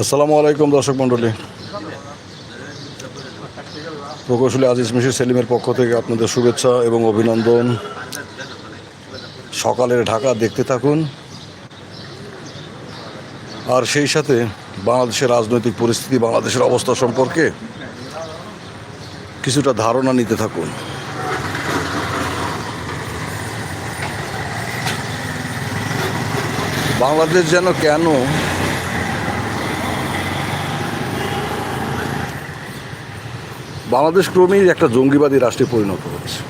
আসসালামু আলাইকুম, দর্শক মণ্ডলী। প্রকৌশলী আজিজ মিশির সেলিমের পক্ষ থেকে আপনাদের শুভেচ্ছা এবং অভিনন্দন। সকালের ঢাকা দেখতে থাকুন। আর সেই সাথে বাংলাদেশের রাজনৈতিক পরিস্থিতি, বাংলাদেশের অবস্থা সম্পর্কে কিছুটা ধারণা নিতে থাকুন। বাংলাদেশ যেন কেন বাংলাদেশ ক্রমেই একটা জঙ্গিবাদী রাষ্ট্রে পরিণত হচ্ছে।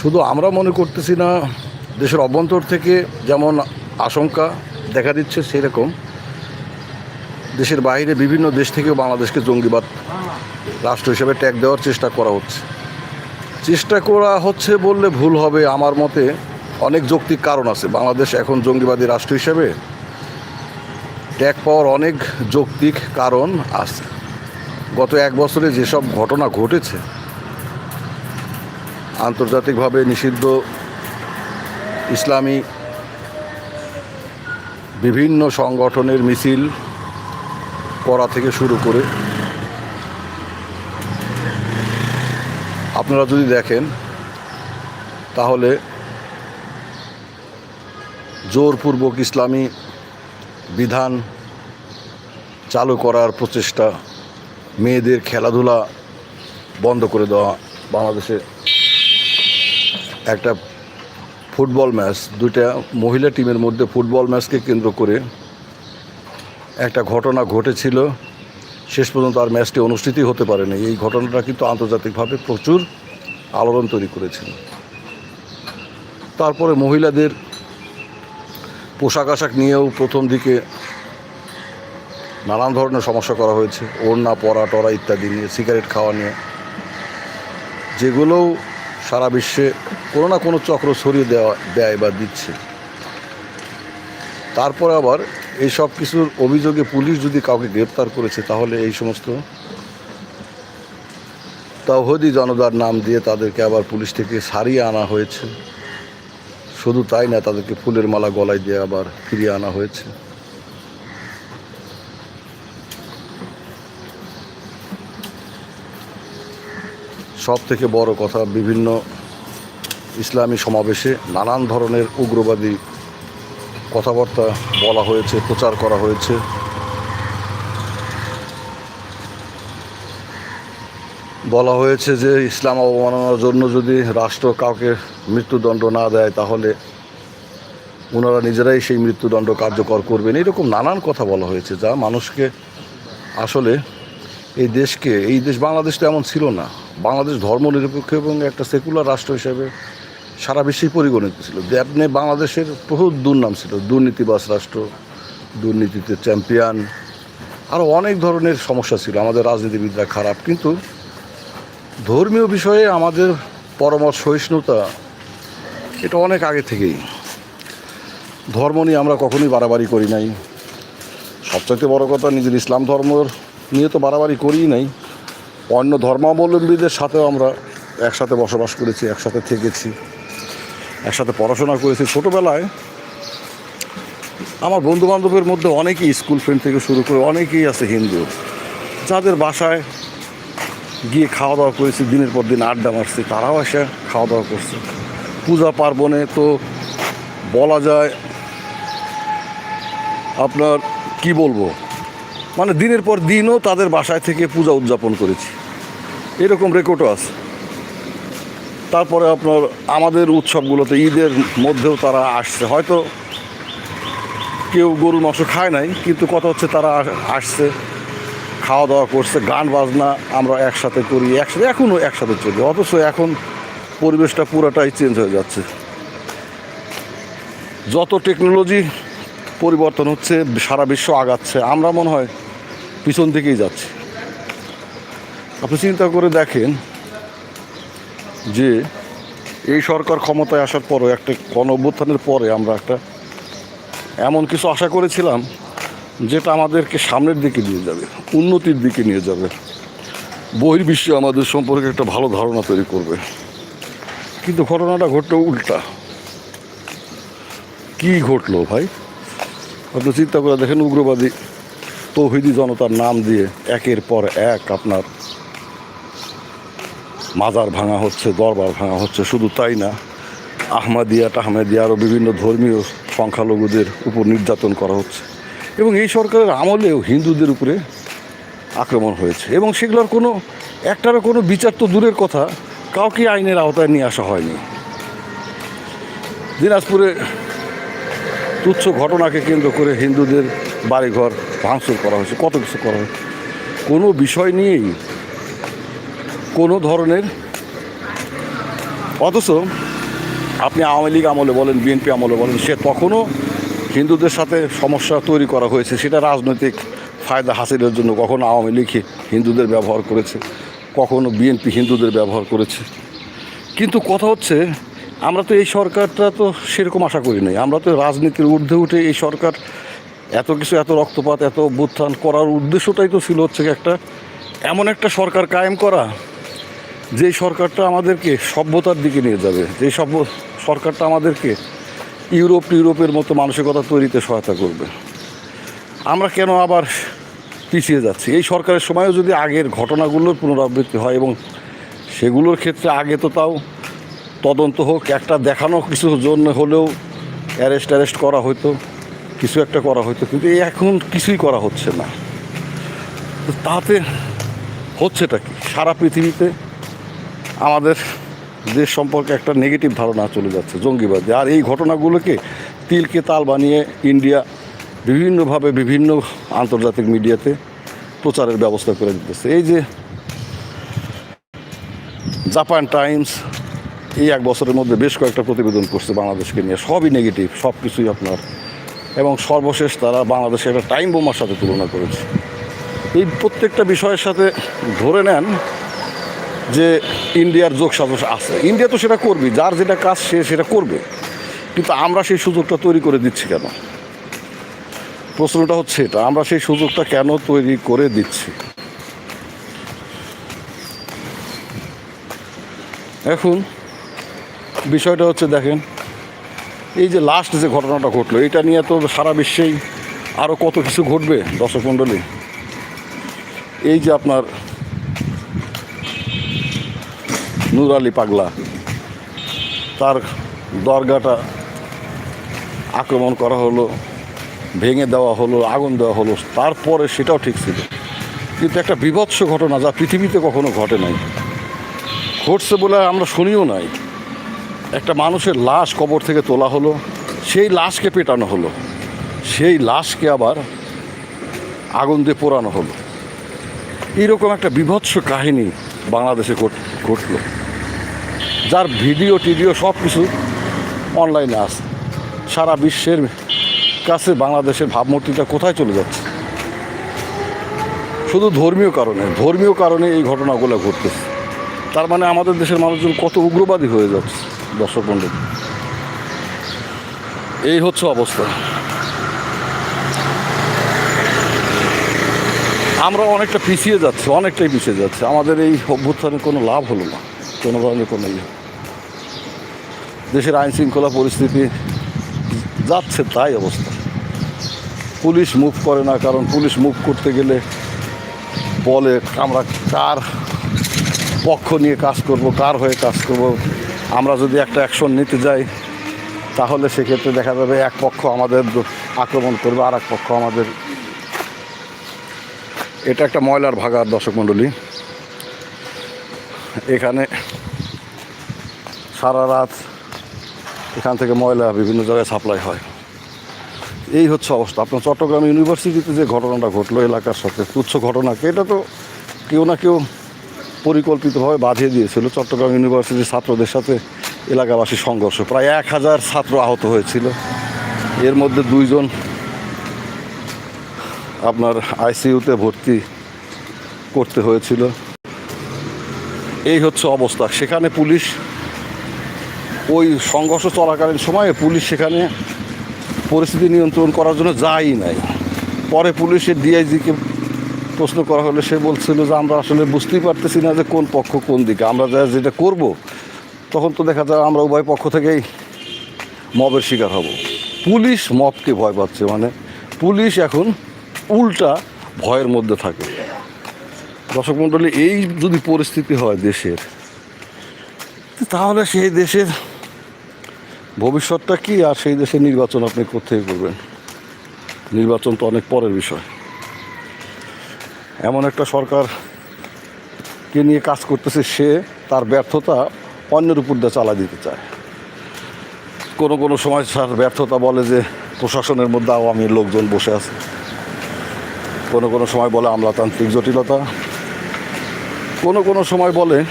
শুধু আমরা মনে করতেছি না, দেশের অভ্যন্তর থেকে যেমন আশঙ্কা দেখা দিচ্ছে সেরকম, দেশের বাইরে বিভিন্ন দেশ থেকেও বাংলাদেশকে জঙ্গিবাদ রাষ্ট্র হিসেবে ট্যাগ দেওয়ার চেষ্টা করা হচ্ছে। চেষ্টা করা হচ্ছে বললে ভুল হবে আমার মতে, অনেক যৌক্তিক কারণ আছে। বাংলাদেশ এখন জঙ্গিবাদী রাষ্ট্র হিসেবে ট্যাগ পাওয়ার অনেক যৌক্তিক কারণ আছে। গত এক বছরে যেসব ঘটনা ঘটেছে, আন্তর্জাতিকভাবে নিষিদ্ধ ইসলামী বিভিন্ন সংগঠনের মিছিল করা থেকে শুরু করে, আপনারা যদি দেখেন, তাহলে জোরপূর্বক ইসলামী বিধান চালু করার প্রচেষ্টা মেয়েদের খেলাধুলা বন্ধ করে দেওয়া বাংলাদেশে একটা ফুটবল ম্যাচ, দুইটা মহিলা টিমের মধ্যে ফুটবল ম্যাচকে কেন্দ্র করে একটা ঘটনা ঘটেছিল। শেষ পর্যন্ত আর ম্যাচটি অনুষ্ঠিতই হতে পারেনি। এই ঘটনাটা কিন্তু আন্তর্জাতিকভাবে প্রচুর আলোড়ন তৈরি করেছিল। তারপরে মহিলাদের পোশাক আশাক নিয়েও প্রথম দিকে নানান ধরনের সমস্যা করা হয়েছে। ওড়না, পরা, টরা ইত্যাদি নিয়ে, সিগারেট খাওয়া নিয়ে। যেগুলোও সারা বিশ্বে কোনো না কোনো চক্র ছড়িয়ে দেওয়া, দেয় বা দিচ্ছে। তারপরে আবার এই সব কিছুর অভিযোগে পুলিশ যদি কাউকে গ্রেপ্তার করেছে, তাহলে এই সমস্ত তাওহদি জনতার নাম দিয়ে তাদেরকে আবার পুলিশ থেকে সারিয়ে আনা হয়েছে। শুধু তাই না, তাদেরকে ফুলের মালা গলায় দিয়ে আবার ফিরিয়ে আনা হয়েছে। সব থেকে বড় কথা, বিভিন্ন ইসলামী সমাবেশে নানান ধরনের উগ্রবাদী কথাবার্তা বলা হয়েছে, প্রচার করা হয়েছে। বলা হয়েছে যে ইসলাম অবমাননার জন্য যদি রাষ্ট্র কাউকে মৃত্যুদণ্ড না দেয়, তাহলে ওনারা নিজেরাই সেই মৃত্যুদণ্ড কার্যকর করবেন। এরকম নানান কথা বলা হয়েছে যা মানুষকে আসলে এই দেশকে, এই দেশ বাংলাদেশ তো এমন ছিল না। বাংলাদেশ ধর্মনিরপেক্ষ এবং একটা সেকুলার রাষ্ট্র হিসেবে সারা বিশ্বেই পরিগণিত ছিল। আপনি বাংলাদেশের বহুত দুর্নাম ছিল দুর্নীতিবাস রাষ্ট্র, দুর্নীতিতে চ্যাম্পিয়ন আরও অনেক ধরনের সমস্যা ছিল। আমাদের রাজনীতিবিদরা খারাপ, কিন্তু ধর্মীয় বিষয়ে আমাদের পরমত সহিষ্ণুতা, এটা অনেক আগে থেকেই। ধর্ম নিয়ে আমরা কখনোই বাড়াবাড়ি করি নাই। সবচাইতে বড় কথা, নিজের ইসলাম ধর্মর নিয়ে তো বাড়াবাড়ি করিই নাই। অন্য ধর্মাবলম্বীদের সাথেও আমরা একসাথে বসবাস করেছি, একসাথে থেকেছি, একসাথে পড়াশোনা করেছি। ছোটোবেলায় আমার বন্ধু বান্ধবের মধ্যে অনেকেই স্কুল ফ্রেন্ড থেকে শুরু করে অনেকেই আছে হিন্দু। যাদের বাসায় গিয়ে খাওয়া দাওয়া করেছি, দিনের পর দিন আড্ডা মারছি, তারাও এসে খাওয়া দাওয়া করছে। পূজা পার্বণে তো বলা যায় আপনার, কি বলব? মানে দিনের পর দিনও তাদের বাসায় থেকে পূজা উদযাপন করেছি। এরকম রেকর্ডও আছে। তারপরে আপনার আমাদের উৎসবগুলোতে ঈদের মধ্যেও তারা আসছে। হয়তো কেউ গরুর মাংস খায় নাই, কিন্তু কথা হচ্ছে তারা আসছে। খাওয়া দাওয়া করছে, গান বাজনা আমরা একসাথে করি, একসাথে এখনও একসাথে চলি, অথচ এখন পরিবেশটা পুরাটাই চেঞ্জ হয়ে যাচ্ছে। যত টেকনোলজি পরিবর্তন হচ্ছে, সারা বিশ্ব আগাচ্ছে, আমরা মনে হয় পিছন দিকেই যাচ্ছি। আপনি চিন্তা করে দেখেন যে এই সরকার ক্ষমতায় আসার পরও একটা গণ পরে আমরা একটা এমন কিছু আশা করেছিলাম যেটা আমাদেরকে সামনের দিকে নিয়ে যাবে, উন্নতির দিকে নিয়ে যাবে। বহির্বিশ্বে আমাদের সম্পর্কে একটা ভালো ধারণা তৈরি করবে। কিন্তু ঘটনাটা ঘটলো উল্টা। কি ঘটলো ভাই? আপনি চিন্তা করে দেখেন, উগ্রবাদী তৌহিদি জনতার নাম দিয়ে একের পর এক আপনার মাজার ভাঙা হচ্ছে, দরবার ভাঙা হচ্ছে, শুধু তাই না, আহমাদিয়া, টাহমাদিয়া আরও বিভিন্ন ধর্মীয় সংখ্যালঘুদের উপর নির্যাতন করা হচ্ছে। এবং এই সরকারের আমলেও হিন্দুদের উপরে আক্রমণ হয়েছে। এবং সেগুলোর কোনো, একটারও কোনো বিচার তো দূরের কথা, কাউকে আইনের আওতায় নিয়ে আসা হয়নি। দিনাজপুরে তুচ্ছ ঘটনাকে কেন্দ্র করে হিন্দুদের বাড়িঘর ভাঙচুর করা হয়েছে। কত কিছু করা হয়েছে? কোনো বিষয় নিয়েই কোনো ধরনের, অথচ আপনি আওয়ামী লীগ আমলে বলেন, বিএনপি আমলে বলেন, সে তখনও হিন্দুদের সাথে সমস্যা তৈরি করা হয়েছে, সেটা রাজনৈতিক ফায়দা হাসিলের জন্য কখনো আওয়ামী লীগ হিন্দুদের ব্যবহার করেছে, কখনো বিএনপি হিন্দুদের ব্যবহার করেছে। কিন্তু কথা হচ্ছে, আমরা তো এই সরকারটা তো সেরকম আশা করি নাই। আমরা তো রাজনীতির ঊর্ধ্বে উঠে এই সরকার এত কিছু, এত রক্তপাত, এত অভ্যুত্থান করার উদ্দেশ্যটাই তো ছিল হচ্ছে একটা, এমন একটা সরকার কায়েম করা যে সরকারটা আমাদেরকে সভ্যতার দিকে নিয়ে যাবে যে সভ্য, সরকারটা আমাদেরকে ইউরোপ, ইউরোপের মতো মানসিকতা তৈরিতে সহায়তা করবে। আমরা কেন আবার পিছিয়ে যাচ্ছি? এই সরকারের সময়ও যদি আগের ঘটনাগুলোর পুনরাবৃত্তি হয় এবং সেগুলোর ক্ষেত্রে আগে তো তাও তদন্ত হোক, একটা দেখানো কিছু জন্য হলেও অ্যারেস্ট অ্যারেস্ট করা হতো কিছু একটা করা হতো কিন্তু এখন কিছুই করা হচ্ছে না। তাতে হচ্ছেটা কি? সারা পৃথিবীতে আমাদের দেশ সম্পর্কে একটা নেগেটিভ ধারণা চলে যাচ্ছে, জঙ্গিবাদী। আর এই ঘটনাগুলোকে তিলকে তাল বানিয়ে ইন্ডিয়া বিভিন্নভাবে বিভিন্ন আন্তর্জাতিক মিডিয়াতে প্রচারের ব্যবস্থা করে দিতেছে। এই যে জাপান টাইমস, এই এক বছরের মধ্যে বেশ কয়েকটা প্রতিবেদন করছে বাংলাদেশকে নিয়ে। সবই নেগেটিভ সব কিছুই আপনার। এবং সর্বশেষ তারা বাংলাদেশে একটা টাইম বোমার সাথে তুলনা করেছে। এই প্রত্যেকটা বিষয়ের সাথে ধরে নেন যে ইন্ডিয়ার যোগ সাজস আছে। ইন্ডিয়া তো সেটা করবে, যার যেটা কাজ সে সেটা করবে। কিন্তু আমরা সেই সুযোগটা তৈরি করে দিচ্ছি কেন? প্রশ্নটা হচ্ছে এটা, আমরা সেই সুযোগটা কেন তৈরি করে দিচ্ছি? এখন বিষয়টা হচ্ছে দেখেন, এই যে লাস্ট যে ঘটনাটা ঘটলো, এটা নিয়ে তো সারা বিশ্বেই আরও কত কিছু ঘটবে দর্শক মণ্ডলী? এই যে আপনার নূর আলী পাগলা। তার দরগাটা আক্রমণ করা হলো, ভেঙে দেওয়া হলো, আগুন দেওয়া হলো, তারপরে সেটাও ঠিক ছিল। কিন্তু একটা বিভৎস ঘটনা যা পৃথিবীতে কখনো ঘটে নাই। ঘটছে বলে আমরা শুনিও নাই। একটা মানুষের লাশ কবর থেকে তোলা হলো, সেই লাশকে পেটানো হলো, সেই লাশকে আবার আগুন দিয়ে পোড়ানো হলো। এইরকম একটা বিভৎস কাহিনী বাংলাদেশে ঘট- ঘটলো। যার ভিডিও টিডিও সব কিছু অনলাইনে আছে। সারা বিশ্বের কাছে বাংলাদেশের ভাবমূর্তিটা কোথায় চলে যাচ্ছে? শুধু ধর্মীয় কারণে ধর্মীয় কারণে এই ঘটনাগুলো ঘটতেছে। তার মানে আমাদের দেশের মানুষজন কত উগ্রবাদী হয়ে যাচ্ছে, দর্শক মণ্ডল। এই হচ্ছে অবস্থা। আমরা অনেকটা পিছিয়ে যাচ্ছি, অনেকটাই পিছিয়ে যাচ্ছে। আমাদের এই অভ্যুত্থানে কোনো লাভ হলো না, কোনো ধরনের কোনো ইয়ে দেশের আইন শৃঙ্খলা পরিস্থিতি যাচ্ছে তাই অবস্থা। পুলিশ মুভ করে না, কারণ পুলিশ মুভ করতে গেলে বলে আমরা কার পক্ষ নিয়ে কাজ করব, কার হয়ে কাজ করব। আমরা যদি একটা অ্যাকশন নিতে যাই, তাহলে সেক্ষেত্রে দেখা যাবে এক পক্ষ আমাদের আক্রমণ করবে আর এক পক্ষ আমাদের। এটা একটা ময়লার ভাগার দর্শক মণ্ডলী। এখানে সারা রাত এখান থেকে ময়লা বিভিন্ন জায়গায় সাপ্লাই হয়। এই হচ্ছে অবস্থা। আপনার চট্টগ্রাম ইউনিভার্সিটিতে যে ঘটনাটা ঘটলো, এলাকার সাথে তুচ্ছ ঘটনাকে, এটা তো কেউ না কেউ পরিকল্পিতভাবে বাঁধিয়ে দিয়েছিল। চট্টগ্রাম ইউনিভার্সিটির ছাত্রদের সাথে এলাকাবাসী সংঘর্ষ। প্রায় এক হাজার ছাত্র আহত হয়েছিল। এর মধ্যে দুইজন আপনার আইসিইউতে ভর্তি করতে হয়েছিল। এই হচ্ছে অবস্থা। সেখানে পুলিশ ওই সংঘর্ষ চলাকালীন সময়ে পুলিশ সেখানে পরিস্থিতি নিয়ন্ত্রণ করার জন্য যায়ই নাই। পরে পুলিশের ডিআইজিকে প্রশ্ন করা হলে সে বলছিল যে, আমরা আসলে বুঝতেই পারতেছি না যে কোন পক্ষ কোন দিকে। আমরা যা যেটা করব, তখন তো দেখা যায় আমরা উভয় পক্ষ থেকেই মবের শিকার হব। পুলিশ মবকে ভয় পাচ্ছে মানে পুলিশ এখন উল্টা ভয়ের মধ্যে থাকে। দর্শক মণ্ডলী, এই যদি পরিস্থিতি হয় দেশের, তাহলে সেই দেশের ভবিষ্যৎটা কি আর সেই দেশের নির্বাচন আপনি কোথেকে করবেন? নির্বাচন তো অনেক পরের বিষয়। এমন একটা সরকারকে নিয়ে কাজ করতেছে সে, তার ব্যর্থতা অন্যের উপর দিয়ে চালা দিতে চায়। কোনো কোনো সময় তার ব্যর্থতা বলে যে, প্রশাসনের মধ্যে আওয়ামী লোকজন বসে আছে। কোনো কোনো সময় বলে আমলাতান্ত্রিক জটিলতা। কোনো কোনো সময় বলে,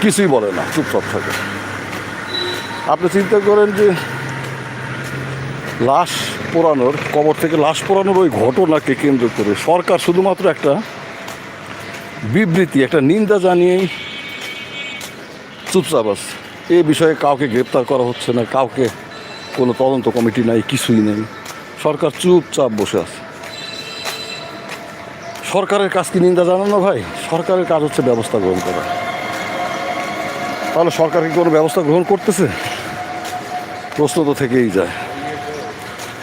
কিছুই বলে না, চুপচাপ থাকে। আপনি চিন্তা করেন যে লাশ পোড়ানোর, কবর থেকে লাশ পোড়ানোর ওই ঘটনাকে কেন্দ্র করে সরকার শুধুমাত্র একটা বিবৃতি, একটা নিন্দা জানিয়েই চুপচাপ আছে। এ বিষয়ে কাউকে গ্রেপ্তার করা হচ্ছে না, কাউকে কোনো তদন্ত কমিটি নাই, কিছুই নেই। সরকার চুপচাপ বসে আছে। সরকারের কাজ কি নিন্দা জানানো ভাই? সরকারের কাজ হচ্ছে ব্যবস্থা গ্রহণ করা। তাহলে সরকার কি কোনো ব্যবস্থা গ্রহণ করতেছে? প্রশ্ন তো থেকেই যায়।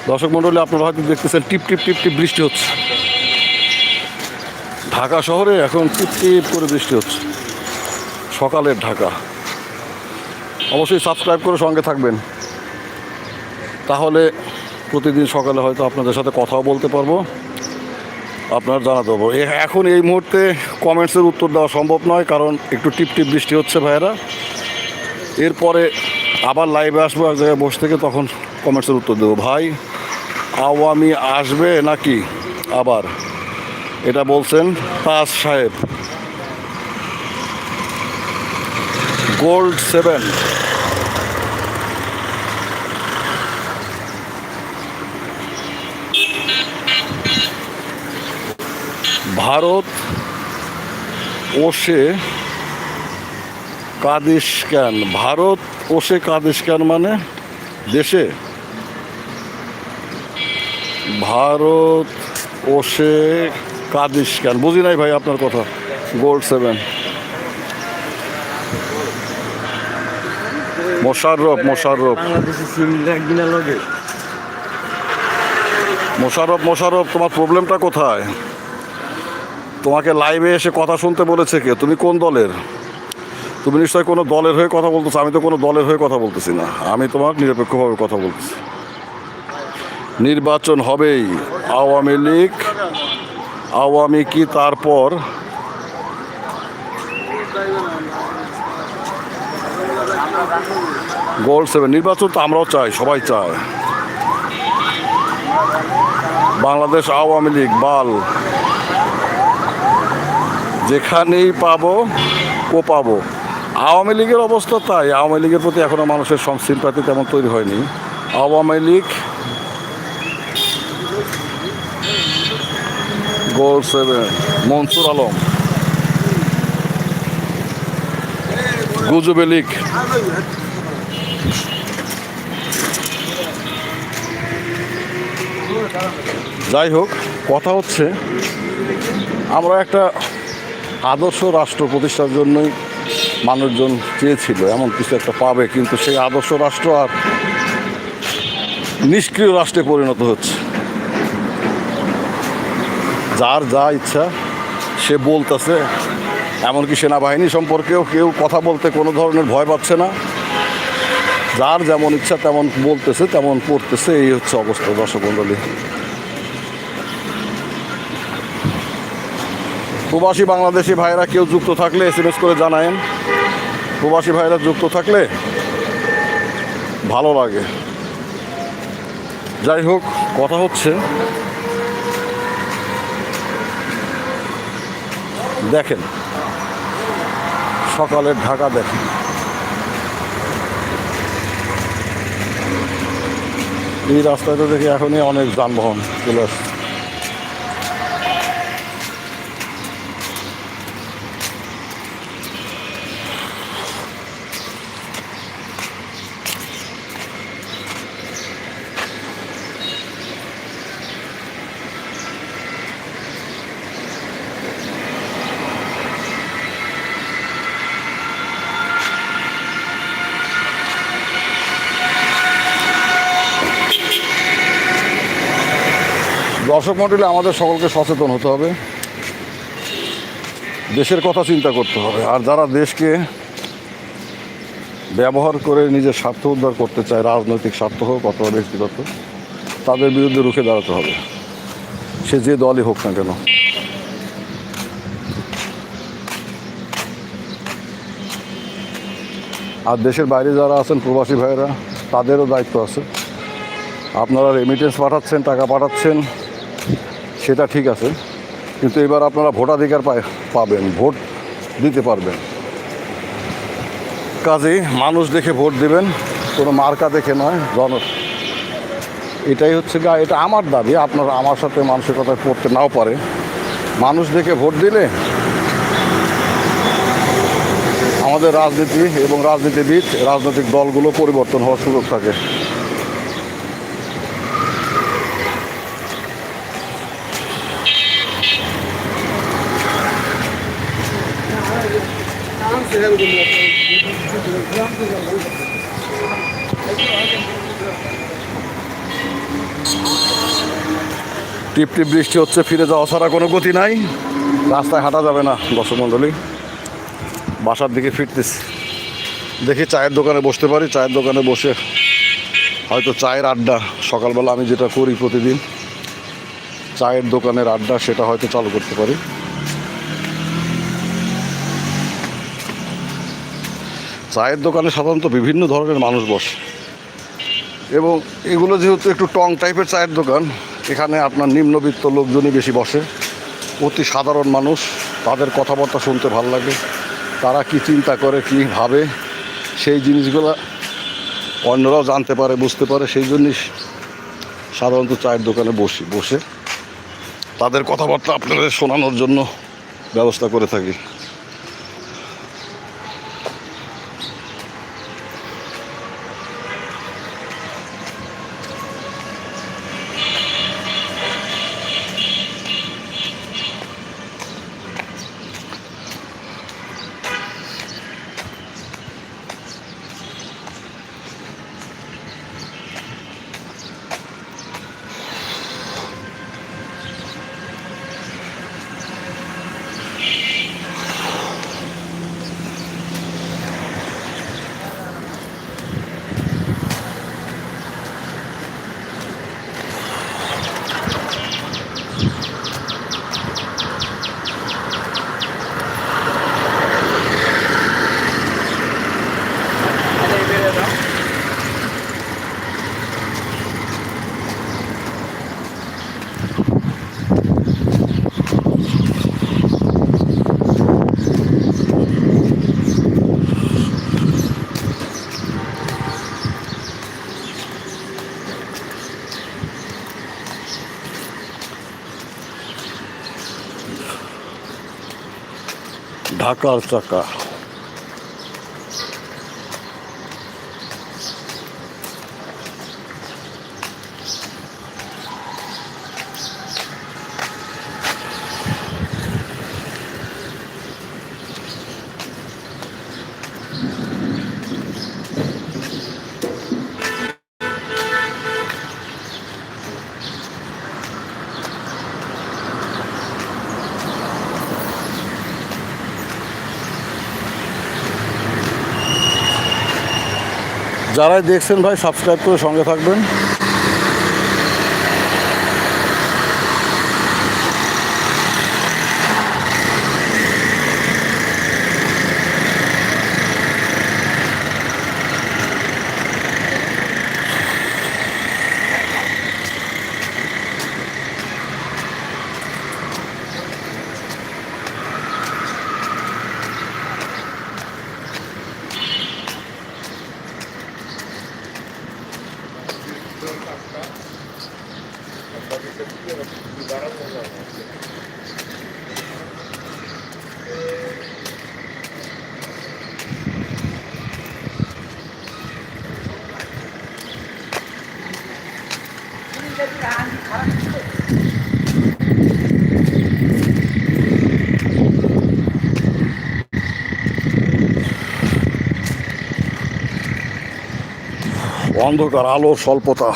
দর্শক মণ্ডলী আপনারা হয়তো দেখতেছেন টিপ টিপ টিপ টিপ বৃষ্টি হচ্ছে। ঢাকা শহরে এখন টিপ টিপ করে বৃষ্টি হচ্ছে। সকালের ঢাকা। অবশ্যই সাবস্ক্রাইব করে সঙ্গে থাকবেন। তাহলে প্রতিদিন সকালে হয়তো আপনাদের সাথে কথাও বলতে পারব। আপনার পারব। এ- এখন এই মুহূর্তে কমেন্টসের উত্তর দেওয়া সম্ভব নয়, কারণ একটু টিপ টিপ বৃষ্টি হচ্ছে ভাইয়েরা। এরপরে আবার লাইভে আসব এক জায়গায় বসে থেকে তখন কমেন্টসের উত্তর দেবো। ভাই, আওয়ামী আসবে নাকি? আবার। এটা বলছেন তাজ সাহেব। গোল্ড সেভেন ভারত ওসে কাদিস কেন? ভারত ওসে কাদিস কেন মানে? দেশে? ভারত ওসে কাদিস কেন? বুঝি নাই ভাই আপনার কথা। Gold seven. মোশাররফ মোশাররফ। মোশাররফ মোশাররফ তোমার প্রবলেমটা কোথায়? তোমাকে লাইভে এসে কথা শুনতে বলেছে কে? তুমি কোন দলের? তুমি নিশ্চয়ই কোনো দলের হয়ে কথা বলতেছো, আমি তো কোনো দলের হয়ে কথা বলতেছি না। আমি তোমার নিরপেক্ষভাবে কথা বলতেছি। নির্বাচন হবেই। আওয়ামী লীগ, আওয়ামী কি তারপর? গোল্ড সেভেন নির্বাচন তো আমরাও চাই, সবাই চায়। বাংলাদেশ আওয়ামী লীগ, বাল। যেখানেই পাবো, ও পাবো। আওয়ামী লীগের অবস্থা তাই। আওয়ামী লীগের প্রতি এখনও মানুষের সিম্পাতি তেমন তৈরি হয়নি। Awami League gold seven, Monsur Alam. গুজবে লীগ। যাই হোক, কথা হচ্ছে, আমরা একটা আদর্শ রাষ্ট্র প্রতিষ্ঠার জন্যই মানুষজন চেয়েছিল, এমন কিছু একটা পাবে, কিন্তু সেই আদর্শ রাষ্ট্র আর নিষ্ক্রিয় রাষ্ট্রে পরিণত হচ্ছে। যার যা ইচ্ছা, সে বলতেছে, এমনকি সেনাবাহিনী সম্পর্কেও কেউ কথা বলতে কোনো ধরনের ভয় পাচ্ছে না। যার যেমন ইচ্ছা তেমন বলতেছে, তেমন পড়তেছে এই হচ্ছে অবস্থা দর্শক মণ্ডলী প্রবাসী বাংলাদেশি ভাইরা কেউ যুক্ত থাকলে এস করে জানায়েন। প্রবাসী ভাইরা যুক্ত থাকলে ভালো লাগে। যাই হোক, কথা হচ্ছে, দেখেন সকালের ঢাকা দেখেন। এই রাস্তাটা দেখি এখনই অনেক যানবাহন চলে আসছে। দর্শক মন্ডলী, আমাদের সকলকে সচেতন হতে হবে। দেশের কথা চিন্তা করতে হবে। আর যারা দেশকে ব্যবহার করে নিজের স্বার্থ উদ্ধার করতে চায়, রাজনৈতিক স্বার্থ হোক অথবা ব্যক্তিগত, তাদের বিরুদ্ধে রুখে দাঁড়াতে হবে। সে যে দলই হোক না কেন। আর দেশের বাইরে যারা আছেন প্রবাসী ভাইয়েরা, তাদেরও দায়িত্ব আছে। আপনারা রেমিটেন্স পাঠাচ্ছেন, টাকা পাঠাচ্ছেন। সেটা ঠিক আছে, কিন্তু এবার আপনারা ভোটাধিকার পায়, পাবেন, ভোট দিতে পারবেন। কাজেই মানুষ দেখে ভোট দেবেন, কোনো মার্কা দেখে নয় জন এটাই হচ্ছে গা, এটা আমার দাবি, আপনারা আমার সাথে মানসিকতায় পড়তে নাও পারে। মানুষ দেখে ভোট দিলে আমাদের রাজনীতি এবং রাজনীতিবিদ, রাজনৈতিক দলগুলো পরিবর্তন হওয়ার সুযোগ থাকে। টিপ টিপ বৃষ্টি হচ্ছে, ফিরে যাওয়া ছাড়া কোনো গতি নাই। রাস্তায় হাঁটা যাবে না দর্শক মণ্ডলী বাসার দিকে ফিরতেছি। দেখি চায়ের দোকানে বসতে পারি। চায়ের দোকানে বসে হয়তো চায়ের আড্ডা, সকালবেলা আমি যেটা করি প্রতিদিন, চায়ের দোকানের আড্ডা, সেটা হয়তো চালু করতে পারি। চায়ের দোকানে সাধারণত বিভিন্ন ধরনের মানুষ বসে। এবং এগুলো যেহেতু একটু টং টাইপের চায়ের দোকান, এখানে আপনার নিম্নবিত্ত লোকজনই বেশি বসে। অতি সাধারণ মানুষ, তাদের কথাবার্তা শুনতে ভালো লাগে। তারা কি চিন্তা করে, কি ভাবে, সেই জিনিসগুলো অন্যরাও জানতে পারে, বুঝতে পারে। সেই জন্যই সাধারণত চায়ের দোকানে বসি, বসে তাদের কথাবার্তা আপনাদের শোনানোর জন্য ব্যবস্থা করে থাকি। आकाश तक का যারাই দেখছেন ভাই সাবস্ক্রাইব করে সঙ্গে থাকবেন। অন্ধকার আলো স্বল্পতা।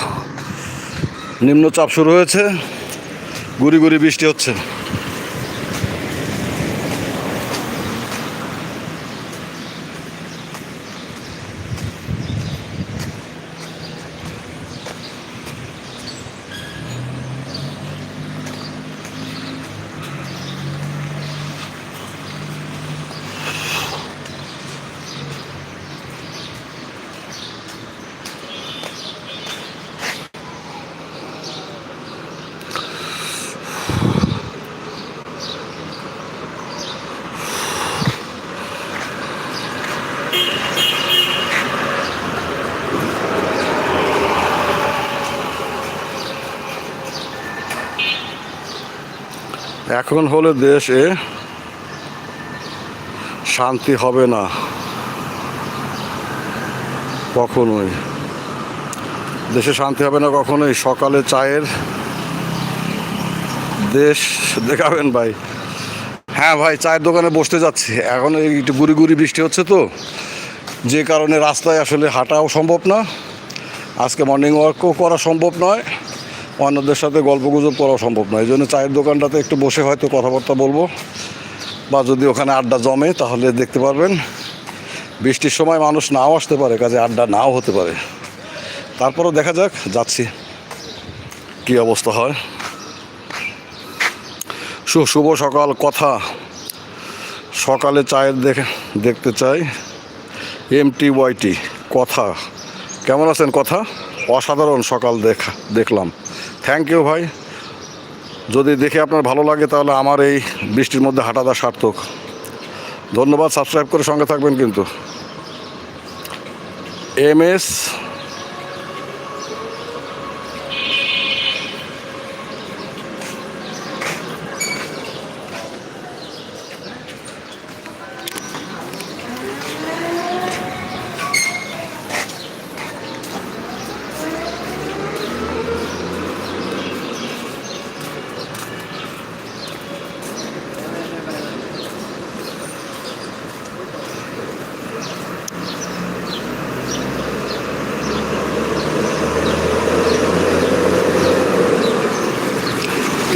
নিম্নচাপ শুরু হয়েছে। গুড়ি গুড়ি বৃষ্টি হচ্ছে। এখন হলে দেশে শান্তি হবে না। কখনোই। দেশে শান্তি হবে না কখনোই। সকালে চায়ের দেশ দেখাবেন ভাই। হ্যাঁ ভাই, চায়ের দোকানে বসতে যাচ্ছি। এখন একটু গুড়ি গুড়ি বৃষ্টি হচ্ছে তো। যে কারণে রাস্তায় আসলে হাঁটাও সম্ভব না। আজকে মর্নিং ওয়াকও করা সম্ভব নয়। অন্যদের সাথে গল্প গুজব করাও সম্ভব নয়। এই জন্য চায়ের দোকানটাতে একটু বসে হয়তো কথাবার্তা বলব। বা যদি ওখানে আড্ডা জমে, তাহলে দেখতে পারবেন। বৃষ্টির সময় মানুষ নাও আসতে পারে, কাজে আড্ডা নাও হতে পারে। তারপরেও দেখা যাক, যাচ্ছি। কি অবস্থা হয়? শুভ সকাল, কথা। সকালে চায়ের দেখে, দেখতে চাই। এম টি ওয়াইটি কথা। কেমন আছেন, কথা? অসাধারণ সকাল দেখা, দেখলাম। থ্যাংক ইউ ভাই। যদি দেখে আপনার ভালো লাগে, তাহলে আমার এই বৃষ্টির মধ্যে হাঁটাটা সার্থক। ধন্যবাদ সাবস্ক্রাইব করে সঙ্গে থাকবেন কিন্তু। M S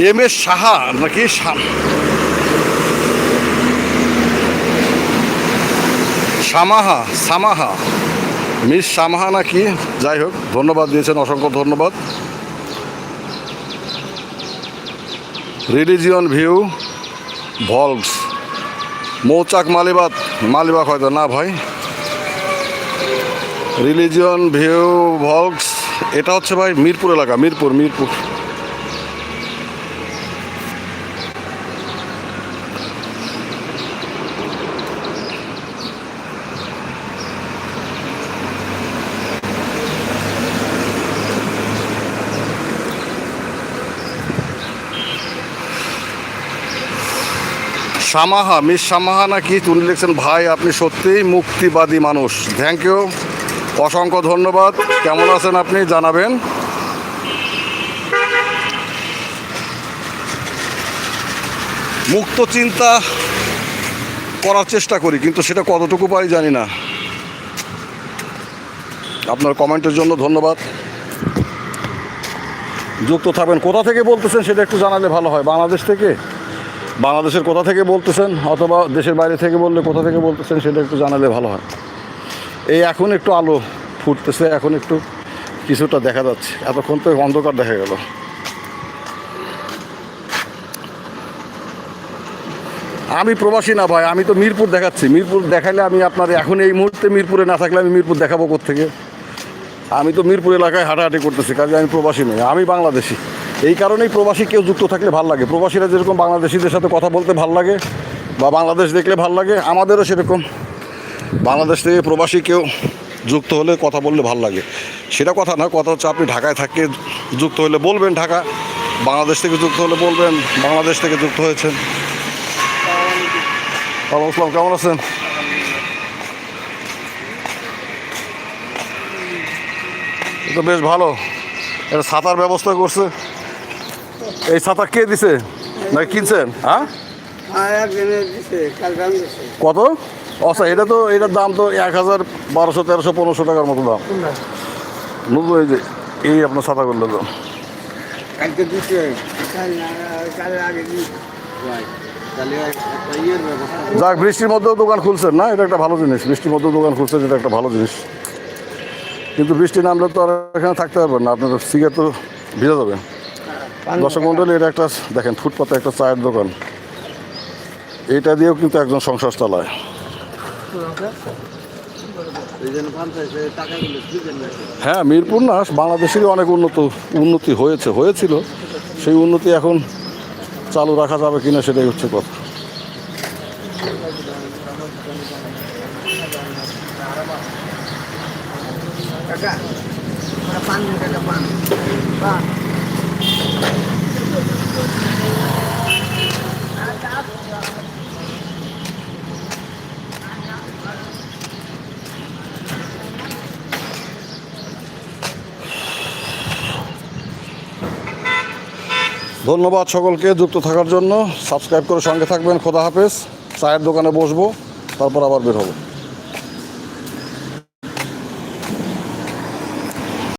M S Saha নাকি সামাহা সামাহা। মিস সামাহা নাকি? যাই হোক, ধন্যবাদ দিয়েছেন, অসংখ্য ধন্যবাদ। রিলিজিয়ন ভিউ ভলভস মৌচাক মালিবাগ মালিবাগ হয়তো না ভাই। রিলিজিয়ন ভিউ ভলভস এটা হচ্ছে ভাই মিরপুর এলাকা, মিরপুর মিরপুর। সামাহা, মিস সামাহা নাকি? উনি লিখছেন, ভাই, আপনি সত্যিই মুক্তিবাদী মানুষ। থ্যাংক ইউ অসংখ্য ধন্যবাদ। কেমন আছেন আপনি? জানাবেন। মুক্ত চিন্তা করার চেষ্টা করি, কিন্তু সেটা কতটুকু পারি জানি না। আপনার কমেন্টের জন্য ধন্যবাদ। যুক্ত থাকবেন। কোথা থেকে বলতেছেন সেটা একটু জানালে ভালো হয়। বাংলাদেশ থেকে? বাংলাদেশের কোথা থেকে বলতেছেন অথবা দেশের বাইরে থেকে বললে কোথা থেকে বলতেছেন সেটা একটু জানালে ভালো হয়। এই এখন একটু আলো ফুটতেছে, এখন একটু কিছুটা দেখা যাচ্ছে। এতক্ষণ তো অন্ধকার দেখা গেল। আমি প্রবাসী না ভাই, আমি তো মিরপুর দেখাচ্ছি। মিরপুর দেখালে আমি আপনার এখন এই মুহূর্তে মিরপুরে না থাকলে আমি মিরপুর দেখাবো থেকে আমি তো মিরপুর এলাকায় হাঁটাহাঁটি করতেছি, কাজে আমি প্রবাসী নই, আমি বাংলাদেশি। এই কারণেই প্রবাসী কেউ যুক্ত থাকলে ভালো লাগে। প্রবাসীরা যেরকম বাংলাদেশিদের সাথে কথা বলতে ভালো লাগে বা বাংলাদেশ দেখলে ভালো লাগে, আমাদেরও সেরকম। বাংলাদেশ থেকে প্রবাসী কেউ যুক্ত হলে কথা বললে ভালো লাগে। সেটা কথা না, কথা হচ্ছে আপনি ঢাকায় থাকে যুক্ত হলে বলবেন ঢাকা, বাংলাদেশ থেকে যুক্ত হলে বলবেন, বাংলাদেশ থেকে যুক্ত হয়েছেন। ওয়ালাইকুম আসসালাম, কেমন আছেন? তো বেশ ভালো। এটা ছাতার ব্যবস্থা করছে। এই ছাতা কে দিছে? না কিনছেন? হ্যাঁ? কত? আচ্ছা এটা তো এটার দাম তো এক হাজার বারোশো তেরোশো পনেরোশো টাকার মতো দাম। নতুন এই যে এই আপনার ছাতা করলে দাম ব্যবস্থা যাক বৃষ্টির মধ্যেও দোকান খুলছেন না? এটা একটা ভালো জিনিস। বৃষ্টির মধ্যেও দোকান খুলছেন এটা একটা ভালো জিনিস। কিন্তু বৃষ্টি নামলে তো আর এখানে থাকতে পারবেন না আপনার সিগারেট তো ভিজে যাবে। দর্শক মন্ডলী এটা একটা দেখেন ফুটপাতে একটা চায়ের দোকান। এটা দিয়েও কিন্তু একজন সংসার চালায় হ্যাঁ মিরপুর না বাংলাদেশেরই অনেক উন্নত উন্নতি হয়েছে হয়েছিল। সেই উন্নতি এখন চালু রাখা যাবে কিনা সেটাই হচ্ছে কথা। ধন্যবাদ সকলকে যুক্ত থাকার জন্য। সাবস্ক্রাইব করে সঙ্গে থাকবেন। খোদা হাফেজ। চায়ের দোকানে বসবো, তারপর আবার বের হব।